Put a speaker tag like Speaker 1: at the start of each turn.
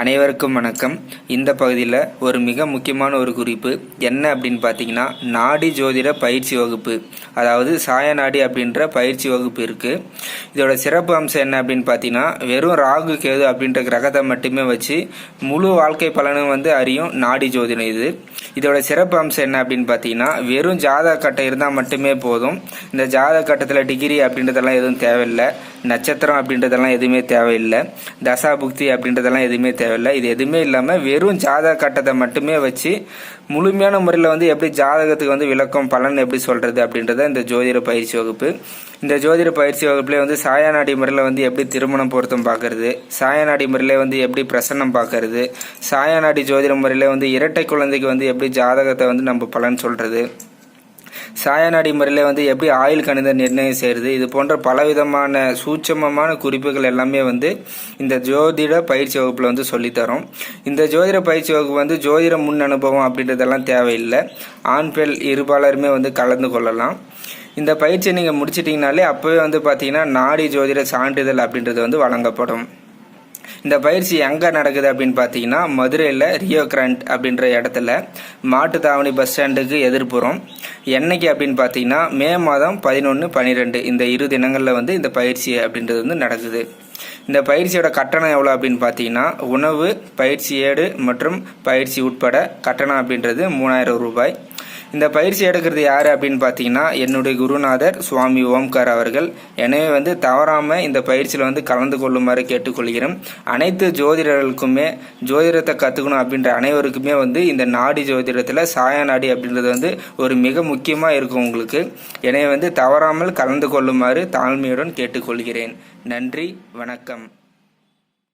Speaker 1: அனைவருக்கும் வணக்கம். இந்த பகுதியில் ஒரு மிக முக்கியமான ஒரு குறிப்பு. என்ன அப்படின்னு பார்த்தீங்கன்னா நாடி ஜோதிட பயிற்சி வகுப்பு. அதாவது சாயநாடி அப்படின்ற பயிற்சி வகுப்பு இருக்குது இதோட சிறப்பு அம்சம் என்ன அப்படின்னு பார்த்தீங்கன்னா வெறும் ராகு கேது அப்படின்ற கிரகத்தை மட்டுமே வச்சு முழு வாழ்க்கை பலனும் வந்து அறியும் நாடி ஜோதிடம் இது. இதோட சிறப்பு அம்சம் என்ன அப்படின்னு பார்த்தீங்கன்னா வெறும் ஜாதக கட்டம் இருந்தால் மட்டுமே போதும். இந்த ஜாதக கட்டத்தில் டிகிரி அப்படின்றதெல்லாம் எதுவும் தேவையில்லை. நட்சத்திரம் அப்படின்றதெல்லாம் எதுவுமே தேவையில்லை. தசா புக்தி அப்படின்றதெல்லாம் எதுவுமே தேவையில்லை. இது எதுவுமே இல்லாமல் வெறும் ஜாதக கட்டத்தை மட்டுமே வச்சு முழுமையான முறையில் வந்து எப்படி ஜாதகத்துக்கு வந்து விளக்கம் பலன் எப்படி சொல்கிறது அப்படின்றத இந்த ஜோதிட பயிற்சி வகுப்பு. இந்த ஜோதிட பயிற்சி வகுப்பில் வந்து சாயாநாடி முறையில் வந்து எப்படி திருமணம் பொருத்தம் பார்க்கறது சாயாநாடி முறையில் வந்து எப்படி பிரசன்னம் பார்க்கறது சாயாநாடி ஜோதிட முறையில் வந்து இரட்டை குழந்தைக்கு வந்து எப்படி ஜாதகத்தை வந்து நம்ம பலன் சொல்கிறது சாயநாடி முறையில் வந்து எப்படி ஆயுள் கணித நிர்ணயம் செய்கிறது இது போன்ற பலவிதமான சூட்சமமான குறிப்புகள் எல்லாமே வந்து இந்த ஜோதிட பயிற்சி வகுப்பில் வந்து சொல்லித்தரோம். இந்த ஜோதிட பயிற்சி வகுப்பு வந்து ஜோதிட முன் அனுபவம் அப்படின்றதெல்லாம் தேவையில்லை. ஆண் பெண் இருபாலருமே வந்து கலந்து கொள்ளலாம். இந்த பயிற்சியை நீங்கள் முடிச்சிட்டிங்கனாலே அப்போவே வந்து பார்த்தீங்கன்னா நாடி ஜோதிட சான்றிதழ் அப்படின்றது வந்து வழங்கப்படும். இந்த பயிற்சி எங்கே நடக்குது அப்படின்னு பார்த்தீங்கன்னா மதுரையில் ரியோ கிராண்ட் அப்படின்ற இடத்துல மாட்டுத்தாவணி பஸ் ஸ்டாண்டுக்கு எதிர்ப்புறம் என்னைக்கு அப்படின்னு பார்த்தீங்கன்னா மே மாதம் பதினொன்று பன்னிரெண்டு இந்த இரு தினங்களில் வந்து இந்த பயிற்சி அப்படின்றது வந்து நடக்குது. இந்த பயிற்சியோட கட்டணம் எவ்வளோ அப்படின்னு பார்த்தீங்கன்னா உணவு பயிற்சி ஏடு மற்றும் பயிற்சி உட்பட கட்டணம் அப்படின்றது மூணாயிரம் ரூபாய். இந்த பயிற்சி எடுக்கிறது யார் அப்படின்னு பார்த்தீங்கன்னா என்னுடைய குருநாதர் சுவாமி ஓம்கார் அவர்கள். எனவே வந்து தவறாமல் இந்த பயிற்சியில் வந்து கலந்து கொள்ளுமாறு கேட்டுக்கொள்கிறேன். அனைத்து ஜோதிடர்களுக்குமே ஜோதிடத்தை கற்றுக்கணும் அப்படின்ற அனைவருக்குமே வந்து இந்த நாடி ஜோதிடத்தில் சாய நாடி அப்படின்றது வந்து ஒரு மிக முக்கியமாக இருக்கும் உங்களுக்கு. எனவே வந்து தவறாமல் கலந்து கொள்ளுமாறு தாழ்மையுடன் கேட்டுக்கொள்கிறேன். நன்றி வணக்கம்.